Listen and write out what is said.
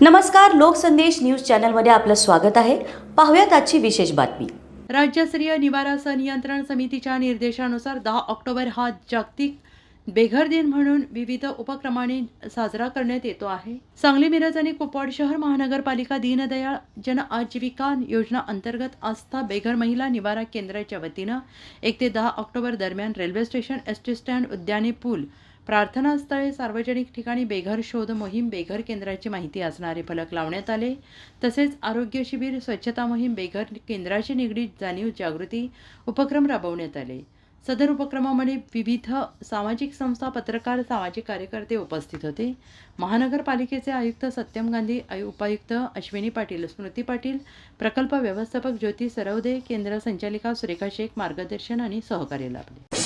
नमस्कार लोकसंदेश न्यूज चॅनलमध्ये आपलं स्वागत आहे. पाहूयात आजची विशेष बातमी. राज्यस्तरीय निवारा सनियंत्रण समितीच्या निर्देशानुसार दहा ऑक्टोबर हा जागतिक बेघर दिन म्हणून विविध उपक्रमाने साजरा करण्यात येतो आहे. सांगली मिरज आणि कुपवाड शहर महानगरपालिका दीनदयाळ जन आजीविका योजना अंतर्गत आस्था बेघर महिला निवारा केंद्राच्या वतीनं एक ते दहा ऑक्टोबर दरम्यान railway station S T stand उद्याने पूल प्रार्थनास्थळे सार्वजनिक ठिकाणी बेघर शोध मोहीम बेघर केंद्राची माहिती असणारे फलक लावण्यात आले. तसेच आरोग्य शिबिर स्वच्छता मोहीम बेघर केंद्राशी निगडीत जाणीव जागृती उपक्रम राबवण्यात आले. सदर उपक्रमामध्ये विविध सामाजिक संस्था पत्रकार सामाजिक कार्यकर्ते उपस्थित होते. महानगरपालिकेचे आयुक्त सत्यम गांधी आयु उपायुक्त अश्विनी पाटील स्मृती पाटील प्रकल्प व्यवस्थापक ज्योती सरवदे केंद्र संचालिका सुरेखा शेख मार्गदर्शन आणि सहकार्य लाभले.